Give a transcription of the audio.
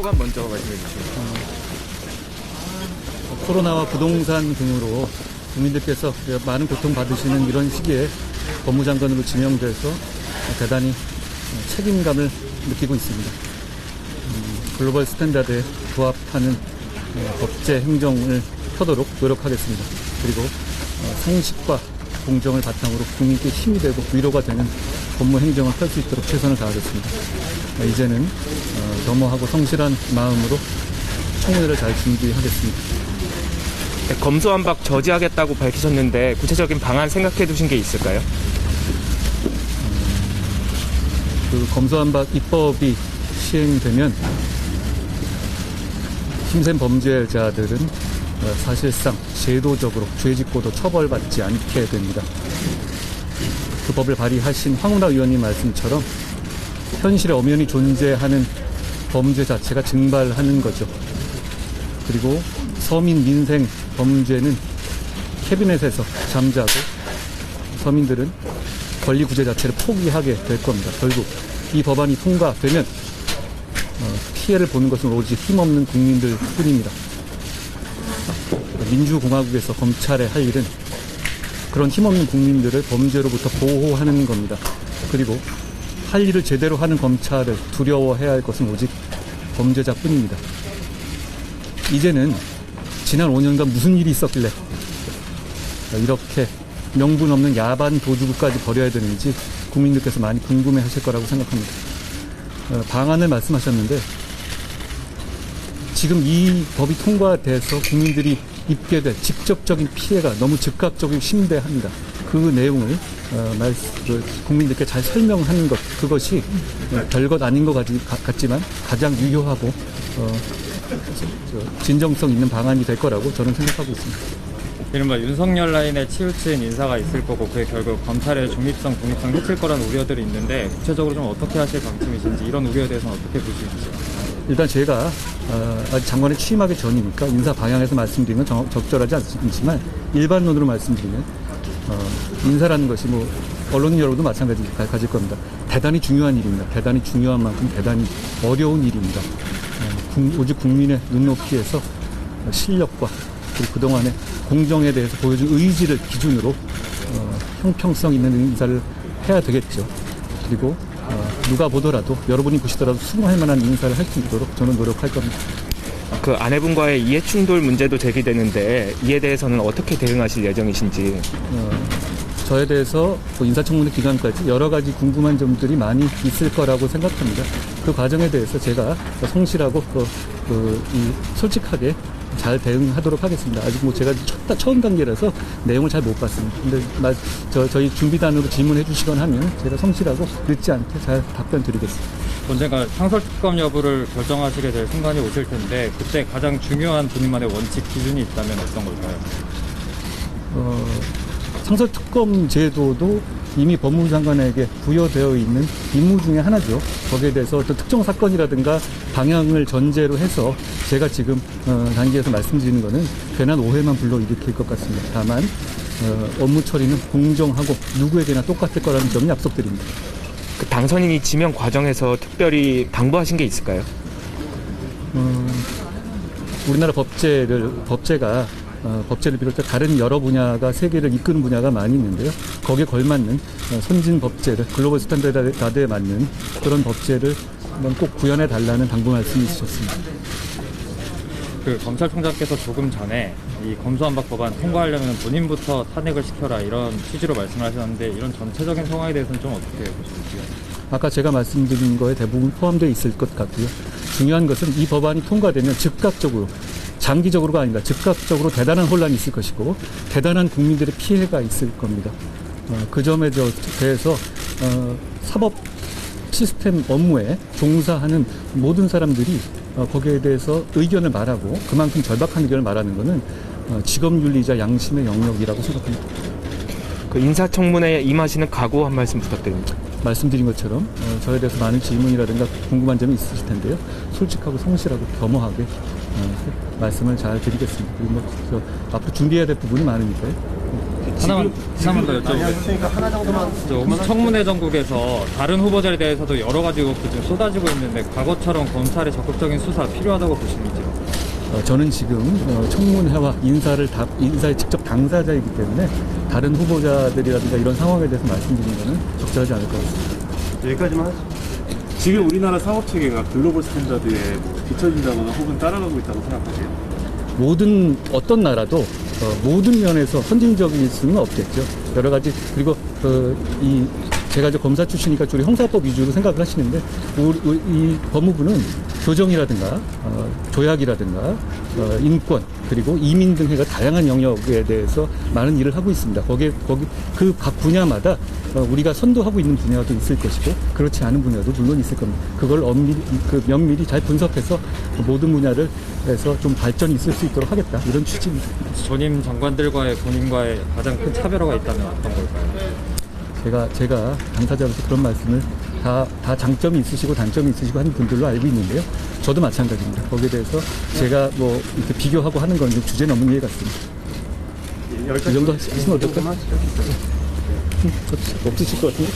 소감 먼저 말씀해 주시죠. 코로나와 부동산 등으로 국민들께서 많은 고통 받으시는 이런 시기에 법무장관으로 지명돼서 대단히 책임감을 느끼고 있습니다. 음, 글로벌 스탠다드에 부합하는 어, 법제 행정을 펴도록 노력하겠습니다. 그리고 어, 상식과 공정을 바탕으로 국민께 힘이 되고 위로가 되는 법무 행정을 펼수 있도록 최선을 다하겠습니다. 어, 이제는 어, 겸허하고 성실한 마음으로 청문회를 잘 준비하겠습니다. 네, 검수완박 저지하겠다고 밝히셨는데 구체적인 방안 생각해 두신 게 있을까요? 그 검수완박 입법이 시행되면 힘센 범죄자들은 어, 사실상 제도적으로 죄짓고도 처벌받지 않게 됩니다. 그 법을 발의하신 황운하 의원님 말씀처럼 현실에 엄연히 존재하는 범죄 자체가 증발하는 거죠. 그리고 서민 민생 범죄는 캐비넷에서 잠자고 서민들은 권리 구제 자체를 포기하게 될 겁니다. 결국 이 법안이 통과되면 어, 피해를 보는 것은 오직 힘없는 국민들 뿐입니다. 민주공화국에서 검찰의 할 일은 그런 힘없는 국민들을 범죄로부터 보호하는 겁니다. 그리고 할 일을 제대로 하는 검찰을 두려워해야 할 것은 오직 범죄자뿐입니다. 이제는 지난 5년간 무슨 일이 있었길래 이렇게 명분 없는 야반 도주구까지 벌여야 되는지 국민들께서 많이 궁금해 하실 거라고 생각합니다. 어, 방안을 말씀하셨는데 지금 이 법이 통과돼서 국민들이 입게 될 직접적인 피해가 너무 즉각적이고 심대합니다. 그 내용을 어, 말, 그 국민들께 잘 설명하는 것 그것이 어, 별것 아닌 것 같지- 같지만 가장 유효하고 어, 저, 진정성 있는 방안이 될 거라고 저는 생각하고 있습니다. 이른바 윤석열 라인에 치우친 인사가 있을 거고 그게 결국 검찰의 중립성, 독립성 해칠 거라는 우려들이 있는데 구체적으로 좀 어떻게 하실 방침이신지 이런 우려에 대해서는 어떻게 보시는지요? 일단 제가 어, 아직 장관에 취임하기 전이니까 인사 방향에서 말씀드리면 정- 적절하지 않지만 일반론으로 말씀드리면 어, 인사라는 것이 뭐 언론 여러분도 마찬가지 가- 가질 겁니다. 대단히 중요한 일입니다. 대단히 중요한 만큼 대단히 어려운 일입니다. 어, 국- 오직 국민의 눈높이에서 실력과 그리고 그동안의 공정에 대해서 보여준 의지를 기준으로 어, 형평성 있는 인사를 해야 되겠죠. 그리고 어, 누가 보더라도 여러분이 보시더라도 수긍할 만한 인사를 할 수 있도록 저는 노력할 겁니다. 그 아내분과의 이해 충돌 문제도 제기되는데 이에 대해서는 어떻게 대응하실 예정이신지 어, 저에 대해서 또 인사청문회 기간까지 여러 가지 궁금한 점들이 많이 있을 거라고 생각합니다. 그 과정에 대해서 제가 성실하고 그, 그, 이 솔직하게 잘 대응하도록 하겠습니다. 아직 뭐 제가 첫, 처음 단계라서 내용을 잘 못 봤습니다. 근데 나, 저, 저희 준비단으로 질문해 주시거나 하면 제가 성실하고 늦지 않게 잘 답변 드리겠습니다. 언젠가 상설특검 여부를 결정하시게 될 순간이 오실 텐데 그때 가장 중요한 본인만의 원칙 기준이 있다면 어떤 걸까요? 어, 상설특검 제도도 이미 법무부 장관에게 부여되어 있는 임무 중에 하나죠. 거기에 대해서 어떤 특정 사건이라든가 방향을 전제로 해서 제가 지금 어, 단계에서 말씀드리는 것은 괜한 오해만 불러일으킬 것 같습니다. 다만 어, 업무 처리는 공정하고 누구에게나 똑같을 거라는 점을 약속드립니다. 그 당선인이 지명 과정에서 특별히 당부하신 게 있을까요? 어, 우리나라 법제를 법제가 어, 법제를 비롯해 다른 여러 분야가 세계를 이끄는 분야가 많이 있는데요. 거기에 걸맞는 어, 선진 법제를 글로벌 스탠다드에 맞는 그런 법제를 한번 꼭 구현해 달라는 당부 말씀이 있으셨습니다. 그 검찰총장께서 조금 전에 이 검수완박 법안 통과하려면 본인부터 탄핵을 시켜라 이런 취지로 말씀을 하셨는데 이런 전체적인 상황에 대해서는 좀 어떻게 보시는지요? 아까 제가 말씀드린 거에 대부분 포함되어 있을 것 같고요. 중요한 것은 이 법안이 통과되면 즉각적으로 장기적으로가 아니라 즉각적으로 대단한 혼란이 있을 것이고 대단한 국민들의 피해가 있을 겁니다. 어, 그 점에 저- 대해서 어, 사법 시스템 업무에 종사하는 모든 사람들이 어, 거기에 대해서 의견을 말하고 그만큼 절박한 의견을 말하는 것은 어, 직업윤리자 양심의 영역이라고 생각합니다. 그 인사청문회에 임하시는 각오 한 말씀 부탁드립니다. 말씀드린 것처럼 어, 저에 대해서 많은 질문이라든가 궁금한 점이 있으실 텐데요. 솔직하고 성실하고 겸허하게 어, 말씀을 잘 드리겠습니다. 그리고 뭐, 저, 앞으로 준비해야 될 부분이 많으니까요. 하나만 하나만 더 여쭤보겠습니다. 저 청문회 전국에서 다른 후보자에 대해서도 여러 가지 의혹도 지금 쏟아지고 있는데 과거처럼 검찰의 적극적인 수사 필요하다고 보시는지요? 어, 저는 지금 어, 청문회와 인사를 다, 인사의 직접 당사자이기 때문에 다른 후보자들이라든가 이런 상황에 대해서 말씀드리는 것은 적절하지 않을 것 같습니다. 여기까지만 하죠. 지금 우리나라 사업 체계가 글로벌 스탠다드에 뒤처진다거나 혹은 따라가고 있다고 생각하세요? 모든 어떤 나라도 어, 모든 면에서 선진적일 수는 없겠죠. 여러 가지 그리고 그, 이 제가 이제 검사 출신이니까 주로 형사법 위주로 생각을 하시는데 우리, 우리 이 법무부는 교정이라든가 어, 조약이라든가 어, 인권 그리고 이민 등 해가 다양한 영역에 대해서 많은 일을 하고 있습니다. 거기에 거기 그 각 분야마다 어, 우리가 선도하고 있는 분야도 있을 것이고 그렇지 않은 분야도 물론 있을 겁니다. 그걸 엄밀히 그 면밀히 잘 분석해서 모든 분야를 해서 좀 발전이 있을 수 있도록 하겠다 이런 취지입니다. 전임 장관들과의 본인과의 가장 큰 차별화가 있다면 어떤 걸까요? 제가 제가 당사자로서 그런 말씀을 다, 다 장점이 있으시고 단점이 있으시고 하는 분들로 알고 있는데요. 저도 마찬가지입니다. 거기에 대해서 제가 뭐 이렇게 비교하고 하는 건 좀 주제 넘는 예 같습니다. 이 정도 하시면 어떨까? 없으실 것 같은데?